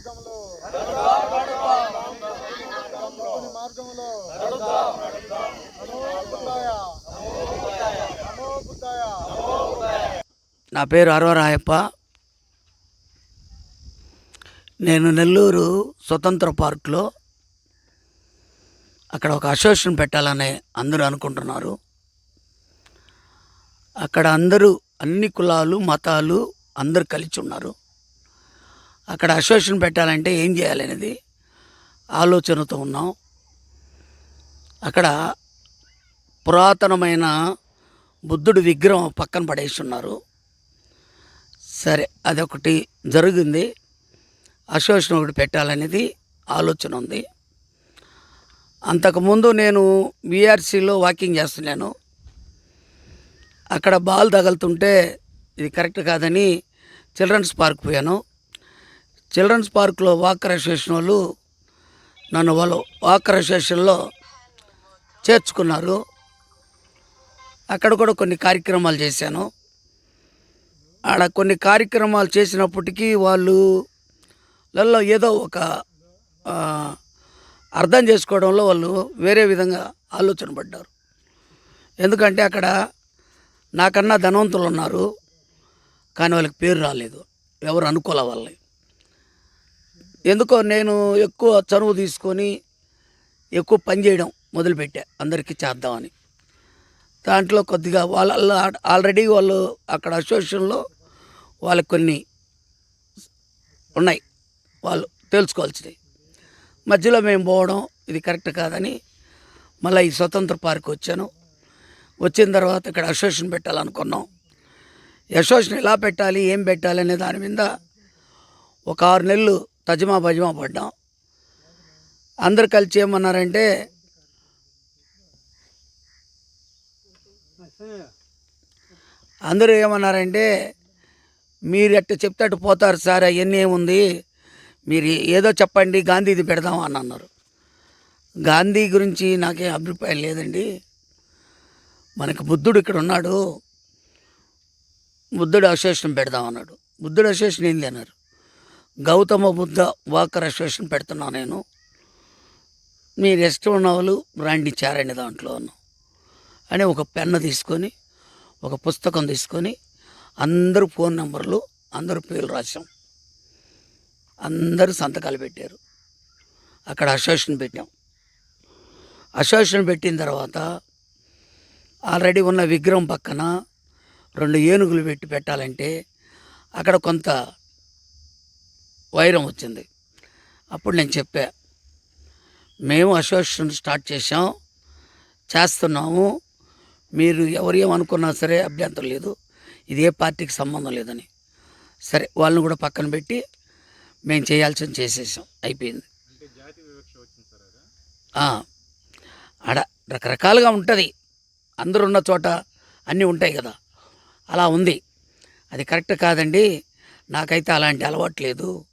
మార్గంలో. దేవుని మార్గంలో. నమో బుద్ధాయ. నమో బుద్ధాయ. నా పేరు అరవరాయప్ప నేను నెల్లూరు స్వతంత్ర పార్క్లో అక్కడ ఒక అసోసియేషన్ పెట్టాలని అందరూ అనుకుంటున్నారు. అక్కడ అందరూ అన్ని కులాలు మతాలు అందరూ కలిసి ఉన్నారు. అక్కడ అసోసియేషన్ పెట్టాలంటే ఏం చేయాలనేది ఆలోచనతో ఉన్నాం. అక్కడ పురాతనమైన బుద్ధుడి విగ్రహం పక్కన పడేసి ఉన్నారు. సరే అదొకటి జరిగింది. అసోసియేషన్ ఒకటి పెట్టాలనేది ఆలోచన ఉంది. అంతకుముందు నేను బీఆర్సీలో వాకింగ్ చేస్తున్నాను. అక్కడ బాల్ తగులుతుంటే ఇది కరెక్ట్ కాదని చిల్డ్రన్స్ పార్క్ పోయాను. చిల్డ్రన్స్ పార్క్లో వాకర్ అసోసియేషన్ వాళ్ళు నన్ను వాళ్ళు వాకర్ అసోసియేషన్లో చేర్చుకున్నారు. అక్కడ కూడా కొన్ని కార్యక్రమాలు చేశాను. ఆడ కొన్ని కార్యక్రమాలు చేసినప్పటికీ వాళ్ళు లలో ఏదో ఒక అర్థం చేసుకోవడంలో వాళ్ళు వేరే విధంగా ఆలోచన పడ్డారు. ఎందుకంటే అక్కడ నాకన్నా ధనవంతులు ఉన్నారు. కానీ వాళ్ళకి పేరు రాలేదు. ఎవరు అనుకోలే వాళ్ళని. ఎందుకో నేను ఎక్కువ చనువు తీసుకొని ఎక్కువ పని చేయడం మొదలుపెట్టా. అందరికీ చేద్దామని. దాంట్లో కొద్దిగా వాళ్ళ ఆల్రెడీ వాళ్ళు అక్కడ అసోసియేషన్లో వాళ్ళకి కొన్ని ఉన్నాయి. వాళ్ళు తెలుసుకోవాల్సినవి. మధ్యలో మేము పోవడం ఇది కరెక్ట్ కాదని మళ్ళీ ఈ స్వతంత్ర పార్క్ వచ్చాను. వచ్చిన తర్వాత ఇక్కడ అసోసియేషన్ పెట్టాలనుకున్నాం. అసోసియేషన్ ఎలా పెట్టాలి ఏం పెట్టాలి అనే దాని మీద ఒక ఆరు నెలలు తజమా భజమా పడ్డాం. అందరు కలిసి ఏమన్నారంటే అందరూ ఏమన్నారంటే మీరు ఎట్ట చెప్తే అటు పోతారు సార్ అవన్నీ ఏముంది మీరు ఏదో చెప్పండి గాంధీది పెడదాం అని అన్నారు. గాంధీ గురించి నాకేం అభిప్రాయం లేదండి. మనకి బుద్ధుడు ఇక్కడ ఉన్నాడు. బుద్ధుడు అసోసియేషన్ పెడదాం అన్నాడు. బుద్ధుడు అసోసియేషన్ ఏంది అన్నారు. గౌతమ బుద్ధ వాకర్ అసోసియేషన్ పెడుతున్నా నేను. మీరు ఇష్టం ఉన్న వాళ్ళు రండి చేరండి దాంట్లో అని ఒక పెన్ను తీసుకొని ఒక పుస్తకం తీసుకొని అందరూ ఫోన్ నెంబర్లు అందరూ పేర్లు రాసాం అందరూ సంతకాలు పెట్టారు. అక్కడ అసోసియేషన్ పెట్టాం. అసోసియేషన్ పెట్టిన తర్వాత ఆల్రెడీ ఉన్న విగ్రహం పక్కన రెండు ఏనుగులు పెట్టి పెట్టాలంటే అక్కడ కొంత వైరం వచ్చింది. అప్పుడు నేను చెప్పా మేము అసోసియేషన్ స్టార్ట్ చేసాం చేస్తున్నాము. మీరు ఎవరు ఏమనుకున్నా సరే అభ్యంతరం లేదు. ఇది ఏ పార్టీకి సంబంధం లేదని. సరే వాళ్ళని కూడా పక్కన పెట్టి మేము చేయాల్సింది చేసేసాం. అయిపోయింది. ఆడ రకరకాలుగా ఉంటుంది. అందరూ ఉన్న చోట అన్నీ ఉంటాయి కదా. అలా ఉంది. అది కరెక్ట్ కాదండి. నాకైతే అలాంటి అలవాటు లేదు.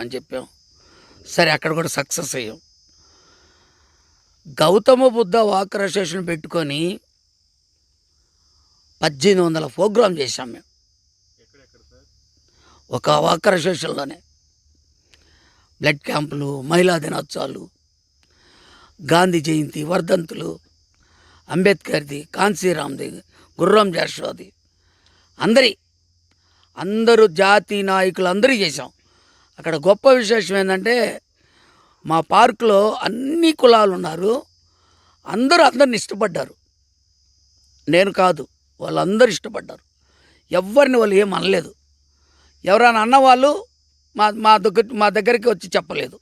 అని చెప్పాం. సరే అక్కడ కూడా సక్సెస్ అయ్యాం. గౌతమ బుద్ధ వాకర్ అసోసియేషన్ పెట్టుకొని పద్దెనిమిది వందల ప్రోగ్రామ్ చేశాం మేము. ఒక వాకర్ అసోసియేషన్లోనే. బ్లడ్ క్యాంపులు మహిళా దినోత్సవాలు గాంధీ జయంతి వర్ధంతులు అంబేద్కర్ది కాన్సీరామ్ది గుర్రం జాషోది అందరి అందరూ జాతి నాయకులు అందరూ చేశాం. అక్కడ గొప్ప విశేషం ఏంటంటే మా పార్కులో అన్ని కులాలు ఉన్నారు అందరూ అందరిని ఇష్టపడ్డారు. నేను కాదు వాళ్ళందరూ ఇష్టపడ్డారు. ఎవరిని వాళ్ళు ఏం అనలేదు. ఎవరైనా అన్నవాళ్ళు మా మా దగ్గర మా దగ్గరికి వచ్చి చెప్పలేదు.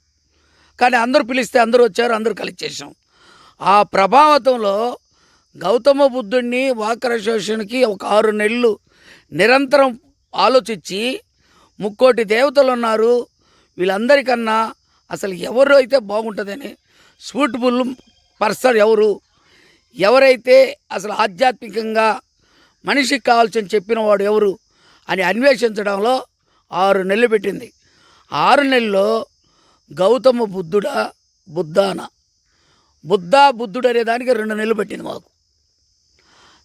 కానీ అందరూ పిలిస్తే అందరూ వచ్చారు అందరూ కలిసి చేసాం ఆ ప్రభావితంలో గౌతమ బుద్ధుడిని వాకర్ అసోసియేషన్కి ఒక ఆరు నెలలు నిరంతరం ఆలోచించి ముక్కోటి దేవతలు ఉన్నారు వీళ్ళందరికన్నా అసలు ఎవరు అయితే బాగుంటుందని సూటబుల్ పర్సన్ ఎవరు? ఎవరైతే అసలు ఆధ్యాత్మికంగా మనిషికి కావాల్సిన చెప్పిన వాడు ఎవరు? అని అన్వేషించడంలో ఆరు నెలలు పెట్టింది. ఆరు నెలల్లో గౌతమ బుద్ధుడా బుద్ధాన. బుద్ధ బుద్ధుడు అనే దానికి రెండు నెలలు పెట్టింది మాకు.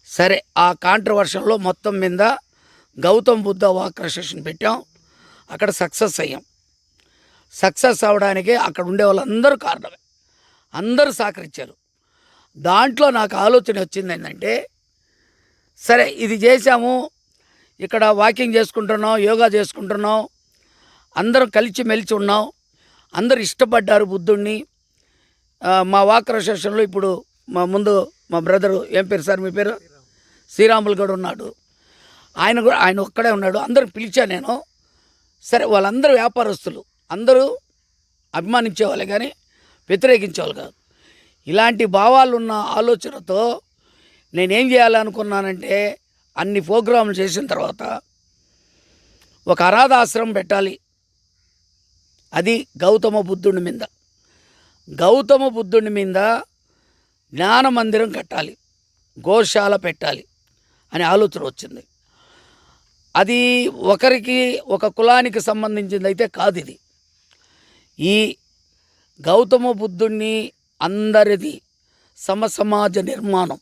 సరే ఆ కాంట్రవర్షన్లో మొత్తం మీద గౌతమ్ బుద్ధ వాక్ర సెషన్ పెట్టాం. అక్కడ సక్సెస్ అయ్యాం. సక్సెస్ అవడానికి అక్కడ ఉండే వాళ్ళందరూ కారణమే. అందరూ సహకరించారు. దాంట్లో నాకు ఆలోచన వచ్చింది ఏంటంటే సరే ఇది చేశాము ఇక్కడ వాకింగ్ చేసుకుంటున్నాం యోగా చేసుకుంటున్నాం అందరం కలిసి మెలిచి ఉన్నాం అందరూ ఇష్టపడ్డారు బుద్ధుణ్ణి. మా వాకర్ అసోసియేషన్లో ఇప్పుడు మా ముందు మా బ్రదరు ఏం పేరు సార్ మీ పేరు? శ్రీరాములు గడు ఉన్నాడు. ఆయన కూడా ఆయన ఒక్కడే ఉన్నాడు. అందరు పిలిచా నేను. సరే వాళ్ళందరూ వ్యాపారస్తులు. అందరూ అభిమానించేవాళ్ళే కానీ వ్యతిరేకించేవాళ్ళు కాదు. ఇలాంటి భావాలు ఉన్న ఆలోచనతో నేనేం చేయాలనుకున్నానంటే అన్ని ప్రోగ్రాంలు చేసిన తర్వాత ఒక అనాథాశ్రమం పెట్టాలి. అది గౌతమ బుద్ధుని మీద. గౌతమ బుద్ధుని మీద జ్ఞాన మందిరం కట్టాలి. గోశాల పెట్టాలి అనే ఆలోచన వచ్చింది. అది ఒకరికి ఒక కులానికి సంబంధించింది అయితే కాదు ఇది ఈ గౌతమ బుద్ధుణ్ణి అందరిది సమసమాజ నిర్మాణం.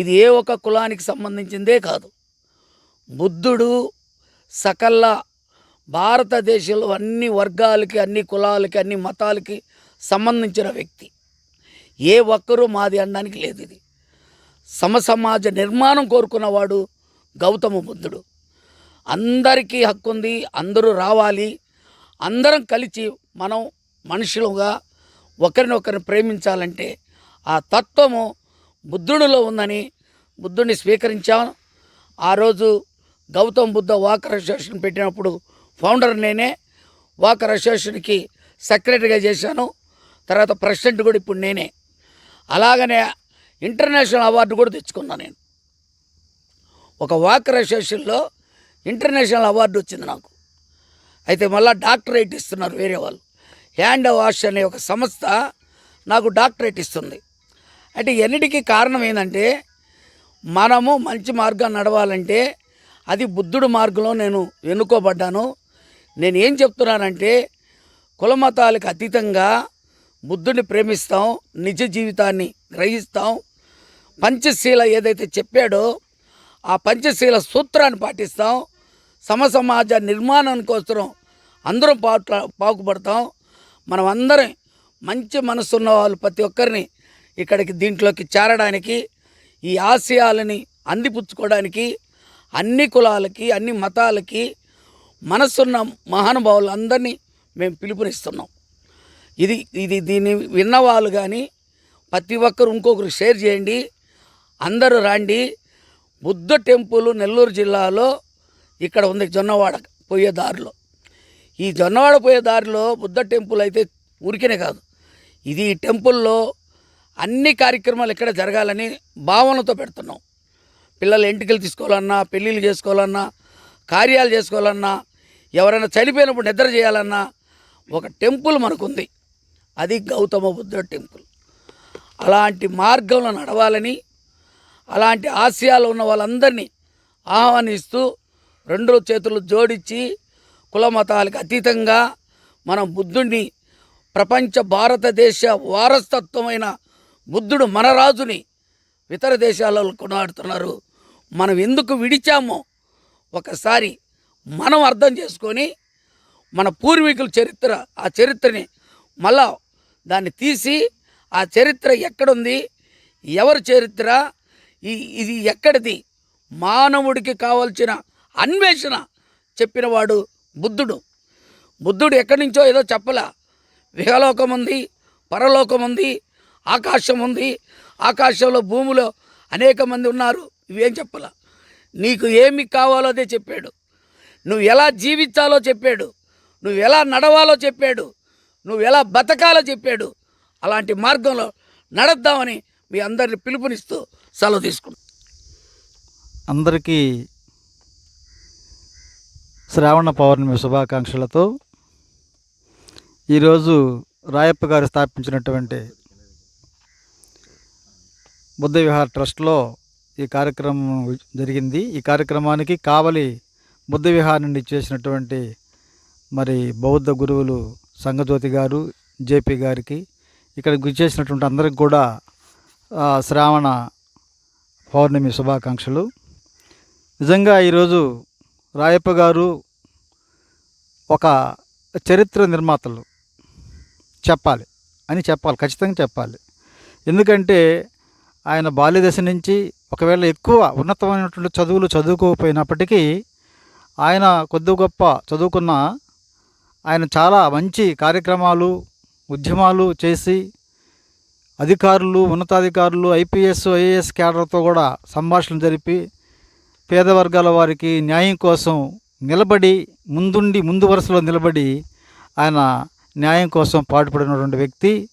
ఇది ఏ ఒక కులానికి సంబంధించిందే కాదు. బుద్ధుడు సకల భారతదేశంలో అన్ని వర్గాలకి అన్ని కులాలకి అన్ని మతాలకి సంబంధించిన వ్యక్తి. ఏ ఒక్కరూ మాది అనడానికి లేదు ఇది సమసమాజ నిర్మాణం కోరుకున్నవాడు గౌతమ బుద్ధుడు. అందరికీ హక్కు ఉంది అందరూ రావాలి. అందరం కలిసి మనం మనుషులుగా ఒకరినొకరిని ప్రేమించాలంటే ఆ తత్వము బుద్ధుడిలో ఉందని బుద్ధుడిని స్వీకరించాం. ఆ రోజు గౌతమ్ బుద్ధ వాకర్ అసోసియేషన్ పెట్టినప్పుడు ఫౌండర్ నేనే వాకర్ అసోసియేషన్కి సెక్రటరీగా చేశాను. తర్వాత ప్రెసిడెంట్ కూడా ఇప్పుడు నేనే. అలాగనే ఇంటర్నేషనల్ అవార్డు కూడా తెచ్చుకున్నాను నేను. ఒక వాకర్ అసోసియేషన్లో ఇంటర్నేషనల్ అవార్డు వచ్చింది నాకు. అయితే మళ్ళీ డాక్టరేట్ ఇస్తున్నారు వేరే వాళ్ళు. హ్యాండ్ వాష్ అనే ఒక సంస్థ నాకు డాక్టరేట్ ఇస్తుంది. అంటే ఎన్నిటికీ కారణం ఏంటంటే మనము మంచి మార్గం నడవాలంటే అది బుద్ధుడు మార్గంలో నేను ఎన్నుకోబడ్డాను. నేను ఏం చెప్తున్నానంటే కులమతాలకు అతీతంగా బుద్ధుడిని ప్రేమిస్తాం నిజ జీవితాన్ని గ్రహిస్తాం. పంచశీల ఏదైతే చెప్పాడో ఆ పంచశీల సూత్రాన్ని పాటిస్తాం. సమసమాజ నిర్మాణం కోసం అందరం పాట పాకుపడతాం. మనం అందరం మంచి మనసున్న వాళ్ళు ప్రతి ఒక్కరిని ఇక్కడికి దీంట్లోకి చేరడానికి ఈ ఆశయాలని అందిపుచ్చుకోవడానికి అన్ని కులాలకి అన్ని మతాలకి మనసున్న మహానుభావులు అందరినీ మేము పిలుపునిస్తున్నాం. ఇది ఇది దీన్ని విన్నవాళ్ళు కానీ ప్రతి ఒక్కరు ఇంకొకరు షేర్ చేయండి. అందరూ రండి. బుద్ధ టెంపుల్ నెల్లూరు జిల్లాలో ఇక్కడ ఉంది జొన్నవాడ పోయే దారిలో. ఈ జొన్నవాడ పోయే దారిలో బుద్ధ టెంపుల్ అయితే ఊరికేనే కాదు. ఇది ఈ టెంపుల్లో అన్ని కార్యక్రమాలు ఇక్కడ జరగాలని భావనతో పెడుతున్నాం. పిల్లలు ఎంటికలు తీసుకోవాలన్నా పెళ్ళిళ్ళు చేసుకోవాలన్నా కార్యాలు చేసుకోవాలన్నా ఎవరైనా చనిపోయినప్పుడు నిద్ర చేయాలన్నా ఒక టెంపుల్ మనకుంది. అది గౌతమ బుద్ధ టెంపుల్. అలాంటి మార్గంలో నడవాలని అలాంటి ఆశయాలు ఉన్న వాళ్ళందరినీ ఆహ్వానిస్తూ రెండు చేతులు జోడించి కుల మతాలకు అతీతంగా మనం బుద్ధుడిని ప్రపంచ భారతదేశ వారసత్వమైన బుద్ధుడు మన రాజుని ఇతర దేశాలలో కొనాడుతున్నారు మనం ఎందుకు విడిచామో ఒకసారి మనం అర్థం చేసుకొని మన పూర్వీకుల చరిత్ర ఆ చరిత్రని మళ్ళా దాన్ని తీసి ఆ చరిత్ర ఎక్కడుంది ఎవరి చరిత్ర ఈ ఇది ఎక్కడిది మానవుడికి కావాల్సిన అన్వేషణ చెప్పినవాడు బుద్ధుడు. బుద్ధుడు ఎక్కడి నుంచో ఏదో చెప్పలా. విహలోకం ఉంది పరలోకం ఉంది ఆకాశం ఉంది. ఆకాశంలో భూమిలో అనేక మంది ఉన్నారు. ఇవేం చెప్పలా. నీకు ఏమి కావాలో అదే చెప్పాడు. నువ్వు ఎలా జీవించాలో చెప్పాడు. నువ్వు ఎలా నడవాలో చెప్పాడు. నువ్వు ఎలా బతకాలో చెప్పాడు. అలాంటి మార్గంలో నడద్దామని మీ అందరిని పిలుపునిస్తూ సెలవు తీసుకున్నాను అందరికీ శ్రావణ పౌర్ణమి శుభాకాంక్షలతో ఈరోజు రాయప్ప గారు స్థాపించినటువంటి బుద్ధ విహార్ ట్రస్ట్లో ఈ కార్యక్రమం జరిగింది. ఈ కార్యక్రమానికి కావలి బుద్ధ విహార్ నుండి చేసినటువంటి మరి బౌద్ధ గురువులు సంగజ్యోతి గారు జేపీ గారికి ఇక్కడ చేసినటువంటి అందరికి కూడా శ్రావణ పౌర్ణమి శుభాకాంక్షలు. నిజంగా ఈరోజు రాయప్ప గారు ఒక చరిత్ర నిర్మాతలు. చెప్పాలి. అని చెప్పాలి. ఖచ్చితంగా చెప్పాలి. ఎందుకంటే ఆయన బాల్యదశ నుంచి ఒకవేళ ఎక్కువ ఉన్నతమైనటువంటి చదువులు చదువుకోకపోయినప్పటికీ ఆయన కొద్ది గొప్ప చదువుకున్న ఆయన చాలా మంచి కార్యక్రమాలు ఉద్యమాలు చేసి అధికారులు ఉన్నతాధికారులు ఐపీఎస్ ఐఏఎస్ క్యాడర్తో కూడా సంభాషణ జరిపి పేద వర్గాల వారికి న్యాయం కోసం నిలబడి ముందుండి ముందు వరుసలో నిలబడి ఆయన న్యాయం కోసం పాటుపడినటువంటి వ్యక్తి.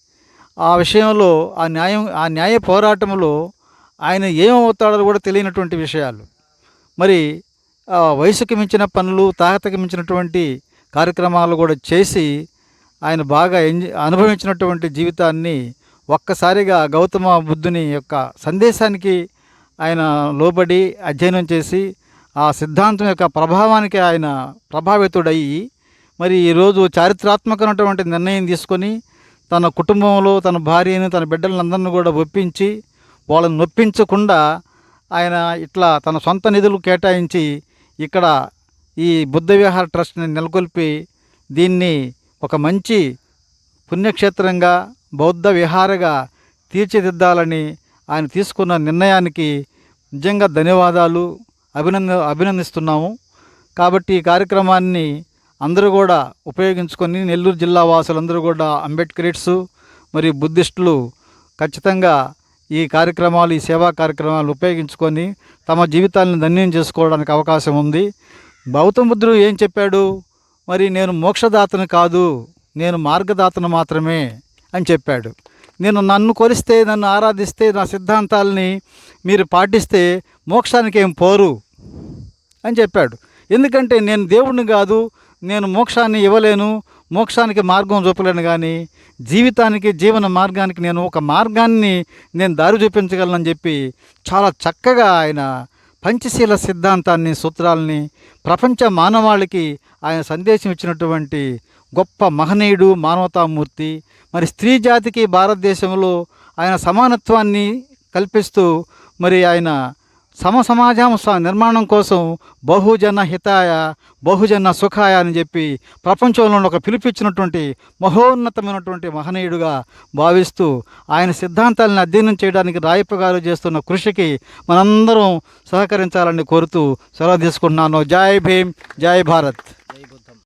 ఆ విషయంలో ఆ న్యాయం ఆ న్యాయ పోరాటంలో ఆయన ఏమవుతాడో కూడా తెలియనటువంటి విషయాలు. మరి ఆ వయసుకి మించిన పనులు తాహతకి మించినటువంటి కార్యక్రమాలు కూడా చేసి ఆయన బాగా ఎంజ అనుభవించినటువంటి జీవితాన్ని ఒక్కసారిగా గౌతమ బుద్ధుని యొక్క సందేశానికి ఆయన లోబడి అధ్యయనం చేసి ఆ సిద్ధాంతం యొక్క ప్రభావానికి ఆయన ప్రభావితుడయ్యి మరి ఈరోజు చారిత్రాత్మకమైనటువంటి నిర్ణయం తీసుకొని తన కుటుంబంలో తన భార్యను తన బిడ్డలందరిని కూడా ఒప్పించి వాళ్ళని నొప్పించకుండా ఆయన ఇట్లా తన సొంత నిధులు కేటాయించి ఇక్కడ ఈ బుద్ధ విహార ట్రస్ట్ని నెలకొల్పి దీన్ని ఒక మంచి పుణ్యక్షేత్రంగా బౌద్ధ విహారగా తీర్చిదిద్దాలని ఆయన తీసుకున్న నిర్ణయానికి నిజంగా ధన్యవాదాలు అభినంద అభినందిస్తున్నాము. కాబట్టి ఈ కార్యక్రమాన్ని అందరూ కూడా ఉపయోగించుకొని నెల్లూరు జిల్లా వాసులందరూ కూడా అంబేద్కరిట్స్ మరియు బుద్ధిస్టులు ఖచ్చితంగా ఈ కార్యక్రమాలు ఈ సేవా కార్యక్రమాలు ఉపయోగించుకొని తమ జీవితాలను ధన్యం చేసుకోవడానికి అవకాశం ఉంది. గౌతమ బుద్ధుడు ఏం చెప్పాడు? మరి నేను మోక్షదాతను కాదు నేను మార్గదాతను మాత్రమే అని చెప్పాడు. నేను నన్ను కొలిస్తే నన్ను ఆరాధిస్తే నా సిద్ధాంతాలని మీరు పాటిస్తే మోక్షానికి ఏం పోరు అని చెప్పాడు. ఎందుకంటే నేను దేవుడిని కాదు నేను మోక్షాన్ని ఇవ్వలేను మోక్షానికి మార్గం చూపలేను కానీ జీవితానికి జీవన మార్గానికి నేను ఒక మార్గాన్ని నేను దారి చూపించగలనని చెప్పి చాలా చక్కగా ఆయన పంచశీల సిద్ధాంతాన్ని సూత్రాలని ప్రపంచ మానవాళికి ఆయన సందేశం ఇచ్చినటువంటి గొప్ప మహనీయుడు మానవతామూర్తి మరి స్త్రీ జాతికి భారతదేశంలో ఆయన సమానత్వాన్ని కల్పిస్తూ మరి ఆయన సమ సమాజం స్వ నిర్మాణం కోసం బహుజన హితాయ బహుజన సుఖాయ అని చెప్పి ప్రపంచంలో ఒక పిలిపించినటువంటి మహోన్నతమైనటువంటి మహనీయుడుగా భావిస్తూ ఆయన సిద్ధాంతాలను అధ్యయనం చేయడానికి రాయప్ప గారు చేస్తున్న కృషికి మనందరం సహకరించాలని కోరుతూ సెలవు తీసుకుంటున్నాను. జై భీమ్ జై భారత్.